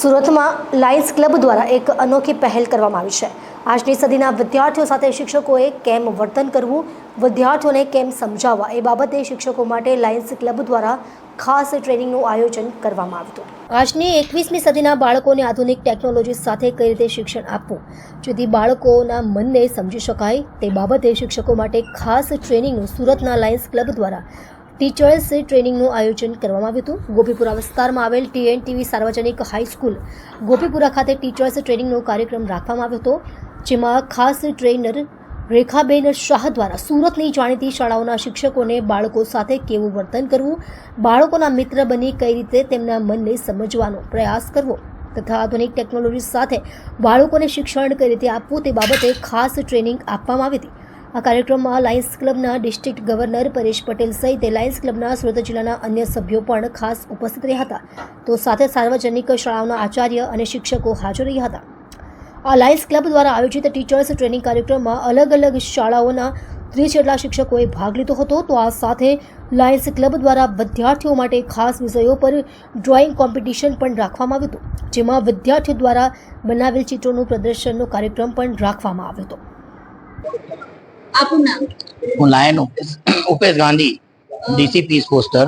સુરતમાં Lions club દ્વારા એક અનોખી પહેલ કરવામાં આવી છે. આજની સદીના વિદ્યાર્થીઓ સાથે શિક્ષકોએ કેમ વર્તન કરવું, વિદ્યાર્થીઓને કેમ સમજાવવા એ બાબતે શિક્ષકો માટે લાયન્સ ક્લબ દ્વારા ખાસ ટ્રેનિંગનું આયોજન કરવામાં આવ્યું આજની એકવીસમી સદીના બાળકોને આધુનિક ટેકનોલોજી સાથે કઈ રીતે શિક્ષણ આપવું, જેથી બાળકોના મનને સમજી શકાય તે બાબતે શિક્ષકો માટે ખાસ ટ્રેનિંગનું સુરતના લાયન્સ ક્લબ દ્વારા ટીચર્સ ટ્રેનિંગનું આયોજન કરવામાં આવ્યું હતું. ગોપીપુરા વિસ્તારમાં આવેલ ટીએનટીવી સાર્વજનિક હાઈસ્કૂલ ગોપીપુરા ખાતે ટીચર્સ ટ્રેનિંગનો કાર્યક્રમ રાખવામાં આવ્યો હતો, જેમાં ખાસ ટ્રેનર રેખાબેન શાહ દ્વારા સુરતની જાણીતી શાળાઓના શિક્ષકોને બાળકો સાથે કેવું વર્તન કરવું, બાળકોના મિત્ર બની કઈ રીતે તેમના મનને સમજવાનો પ્રયાસ કરવો તથા આધુનિક ટેકનોલોજી સાથે બાળકોને શિક્ષણ કઈ રીતે આપવું તે બાબતે ખાસ ટ્રેનિંગ આપવામાં આવી હતી. આ કાર્યક્રમમાં લાયન્સ ક્લબના ડિસ્ટ્રિક્ટ ગવર્નર પરેશ પટેલ સહિત લાયન્સ ક્લબના સુરત જિલ્લાના અન્ય સભ્યો પણ ખાસ ઉપસ્થિત રહ્યા હતા. તો સાથે સાર્વજનિક શાળાઓના આચાર્ય અને શિક્ષકો હાજર રહ્યા હતા. આ લાયન્સ ક્લબ દ્વારા આયોજિત ટીચર્સ ટ્રેનિંગ કાર્યક્રમમાં અલગ અલગ શાળાઓના ત્રીસ જેટલા શિક્ષકોએ ભાગ લીધો હતો. તો આ સાથે લાયન્સ ક્લબ દ્વારા વિદ્યાર્થીઓ માટે ખાસ વિષયો પર ડ્રોઈંગ કોમ્પિટિશન પણ રાખવામાં આવ્યું હતું, જેમાં વિદ્યાર્થીઓ દ્વારા બનાવેલ ચિત્રોનું પ્રદર્શનનો કાર્યક્રમ પણ રાખવામાં આવ્યો હતો. આપનું નામ? હું lion Upesh Gandhi DC peace poster.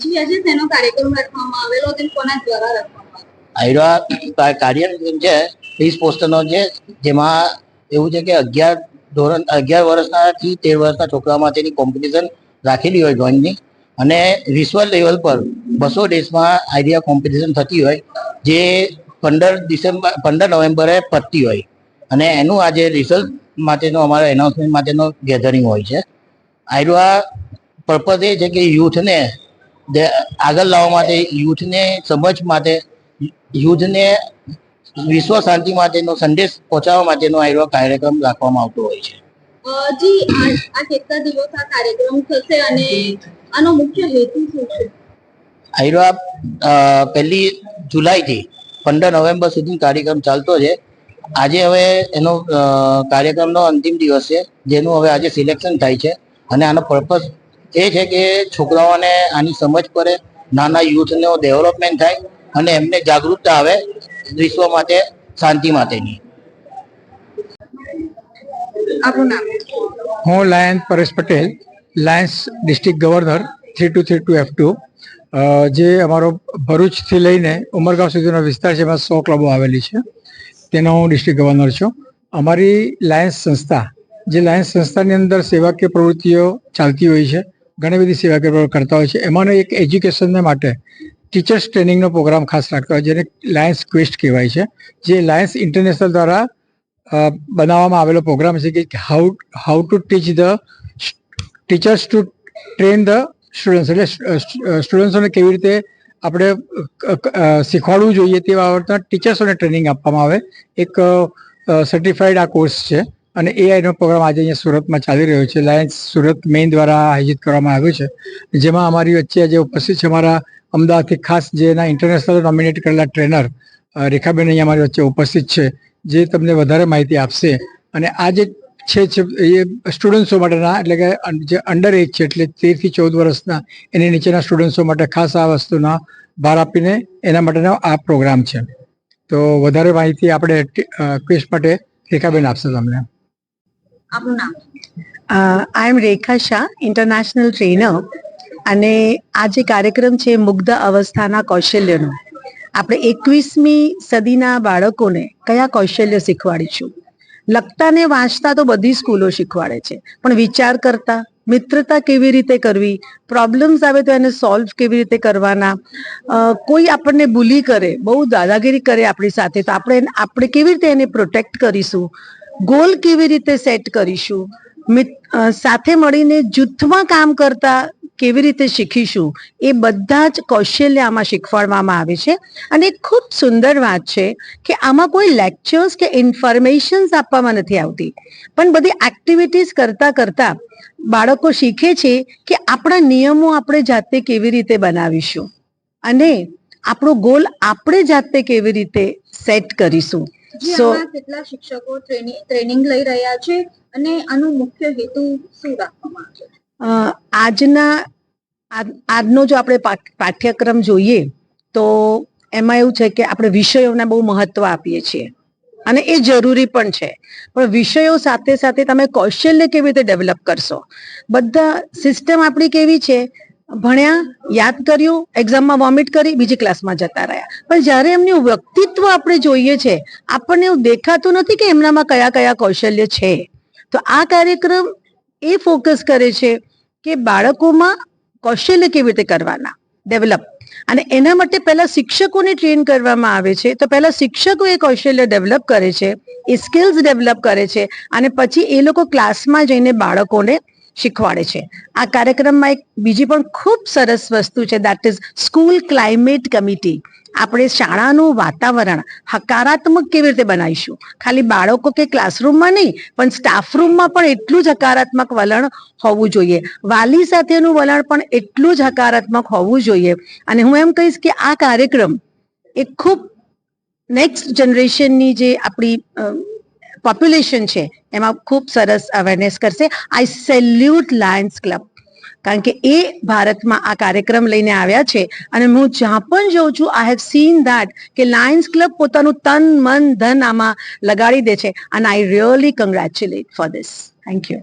જી આજે તેનો કાર્યક્રમ રાખવામાં આવેલો તે કોના દ્વારા રાખવામાં આયરા કાર્યક્રમ છે પીસ પોસ્ટરનો છે જેમાં એવું છે કે અગિયાર ધોરણ અગિયાર વર્ષના થી તેર વર્ષના છોકરામાં તેની કોમ્પિટિશન રાખેલી હોય ડ્રોઈંગની અને વિશ્વ લેવલ પર બસો દેશમાં આઈડિયા કોમ્પિટિશન થતી હોય જે પંદર ડિસેમ્બર પંદર નવેમ્બરે પતતી હોય. અને એનું આજે રિઝલ્ટ માટેનો અમારો એનાઉન્સમેન્ટ માટેનો ગેધરિંગ હોય છે. આયરા પર્પઝ એ છે કે યુથને આગળ લાવવા માટે યુથને સમજ માટે યુથને વિશ્વ શાંતિ માટેનો સંદેશ પહોંચાડવા માટેનો આયરો કાર્યક્રમ રાખવામાં આવતો હોય છે. જી આ આ કેટલા દિવસ આ કાર્યક્રમ થશે અને આનો મુખ્ય હેતુ શું છે? આયરો પહેલી જુલાઈથી પંદર નવેમ્બર સુધી કાર્યક્રમ ચાલતો છે. આજે હવે એનો કાર્યક્રમનો અંતિમ દિવસ છે જેનું હવે આજે સિલેક્શન થાય છે. અને આનો પર્પઝ એ છે કે છોકરાઓને આની સમજ પડે નાના યુથનો ડેવલપમેન્ટ થાય અને એમને જાગૃતતા આવે વિશ્વ માટે શાંતિ માટેની. હું lions Paresh Patel lions district governor three two three two F two. જે અમારો ભરૂચથી લઈને ઉમરગાંવ સુધીનો વિસ્તાર છે એમાં સો ક્લબો આવેલી છે. તેનો હું ડિસ્ટ્રિક્ટ ગવર્નર છું. અમારી લાયન્સ સંસ્થા, જે લાયન્સ સંસ્થાની અંદર સેવાકીય પ્રવૃત્તિઓ ચાલતી હોય છે, ઘણી બધી સેવાકીય કરતા હોય છે, એમાંનો એક એજ્યુકેશનને માટે ટીચર્સ ટ્રેનિંગનો પ્રોગ્રામ ખાસ રાખતા હોય જેને લાયન્સ ક્વેસ્ટ કહેવાય છે, જે લાયન્સ ઇન્ટરનેશનલ દ્વારા બનાવવામાં આવેલો પ્રોગ્રામ છે કે how how to teach the teachers to train the students એટલે સ્ટુડન્ટ્સોને કેવી રીતે આપણે શીખવાડવું જોઈએ તે બાબતના ટીચર્સોને ટ્રેનિંગ આપવામાં આવે. એક સર્ટિફાઈડ આ કોર્સ છે અને એઆઈનો પ્રોગ્રામ આજે અહીંયા સુરતમાં ચાલી રહ્યો છે. લાયન્સ સુરત મેઇન દ્વારા આયોજિત કરવામાં આવ્યો છે. જેમાં અમારી વચ્ચે આજે ઉપસ્થિત છે અમારા અમદાવાદથી ખાસ જેના ઇન્ટરનેશનલ નોમિનેટ કરેલા ટ્રેનર રેખાબેન અહીંયા અમારી વચ્ચે ઉપસ્થિત છે, જે તમને વધારે માહિતી આપશે. અને આ જે છે એ સ્ટુડન્ટ્સો માટેના, એટલે કે જે અંડર એજ છે, એટલે તેરથી ચૌદ વર્ષના, એની નીચેના સ્ટુડન્ટ્સો માટે ખાસ આ વસ્તુના ભાર આપીને એના માટેનો આ પ્રોગ્રામ છે. તો વધારે માહિતી આપણે ક્વિઝ માટે રેખાબેન આપશે તમને. આપનું નામ? I am Rekha Shah international trainer અને આ જે કાર્યક્રમ છે, મુગ્ધ અવસ્થાના કૌશલ્યનો. આપણે એકવીસમી સદીના બાળકોને કયા કૌશલ્ય શીખવાડીશું? લખતા ને વાંચતા તો બધી સ્કૂલો શીખવાડે છે. પણ વિચાર કરતા, મિત્રતા કેવી રીતે કરવી પ્રોબ્લેમ્સ આવે તો એને સોલ્વ કેવી રીતે કરવાના કોઈ આપણને બુલી કરે, બહુ દાદાગીરી કરે આપણી સાથે, તો આપણે આપણે કેવી રીતે એને પ્રોટેક્ટ કરીશું ગોલ કેવી રીતે સેટ કરીશું સાથે મળીને જૂથમાં કામ કરતા કેવી રીતે શીખીશું એ બધા જ કૌશલ્ય આમાં શીખવાડવામાં આવે છે. અને ખૂબ સુંદર વાત છે કે આમાં કોઈ લેક્ચર્સ કે ઇન્ફોર્મેશન્સ આપવામાં નથી આવતી. પણ બધી એક્ટિવિટીઝ કરતા કરતા બાળકો શીખે છે કે આપણા નિયમો આપણે જાતે કેવી રીતે બનાવીશું. અને આપણો ગોલ આપણે જાતે કેવી રીતે સેટ કરીશું. સો કેટલા શિક્ષકો ટ્રેનિંગ લઈ રહ્યા છે અને આનો મુખ્ય હેતુ શું રાખવામાં આવે છે? આજના, આજ- આજનો જો આપણે પાઠ- પાઠ્યક્રમ જોઈએ, તો એમાં એવું છે કે આપણે વિષયોને બહુ મહત્વ આપીએ છીએ. અને એ જરૂરી પણ છે. પણ વિષયો સાથે સાથે તમે કૌશલ્ય કેવી રીતે ડેવલપ કરશો? બધા સિસ્ટમ આપણી કેવી છે? ભણ્યા, યાદ કર્યું, એક્ઝામમાં વોમિટ કરી, બીજી ક્લાસમાં જતા રહ્યા. પણ જ્યારે એમનું વ્યક્તિત્વ આપણે જોઈએ છે, આપણને એવું દેખાતું નથી કે એમનામાં કયા કયા કૌશલ્ય છે. તો આ કાર્યક્રમ એ ફોકસ કરે છે કે બાળકોમાં કૌશલ્ય કેવી રીતે કરવાના ડેવલપ અને એના માટે પહેલા શિક્ષકોને ટ્રેન કરવામાં આવે છે. તો પહેલા શિક્ષકો એ કૌશલ્ય ડેવલપ કરે છે, એ સ્કિલ્સ ડેવલપ કરે છે અને પછી એ લોકો ક્લાસમાં જઈને બાળકોને શીખવાડે છે. આ કાર્યક્રમમાં એક બીજી પણ ખૂબ સરસ વસ્તુ છે that is school climate committee આપણે શાળાનું વાતાવરણ હકારાત્મક કેવી રીતે બનાવીશું? ખાલી બાળકો કે ક્લાસરૂમમાં નહીં, પણ સ્ટાફ રૂમમાં પણ એટલું જ હકારાત્મક વલણ હોવું જોઈએ. વાલી સાથેનું વલણ પણ એટલું જ હકારાત્મક હોવું જોઈએ. અને હું એમ કહીશ કે આ કાર્યક્રમ એ ખૂબ નેક્સ્ટ જનરેશનની જે આપણી પોપ્યુલેશન છે, એમાં ખૂબ સરસ અવેરનેસ કરશે. આઈ સેલ્યુટ લાયન્સ ક્લબ કારણ કે એ ભારતમાં આ કાર્યક્રમ લઈને આવ્યા છે. અને હું જ્યાં પણ જઉં છું આઈ હેવ સીન દેટ કે લાયન્સ ક્લબ પોતાનું તન, મન, ધન આમાં લગાડી દે છે. અને I really congratulate for this thank you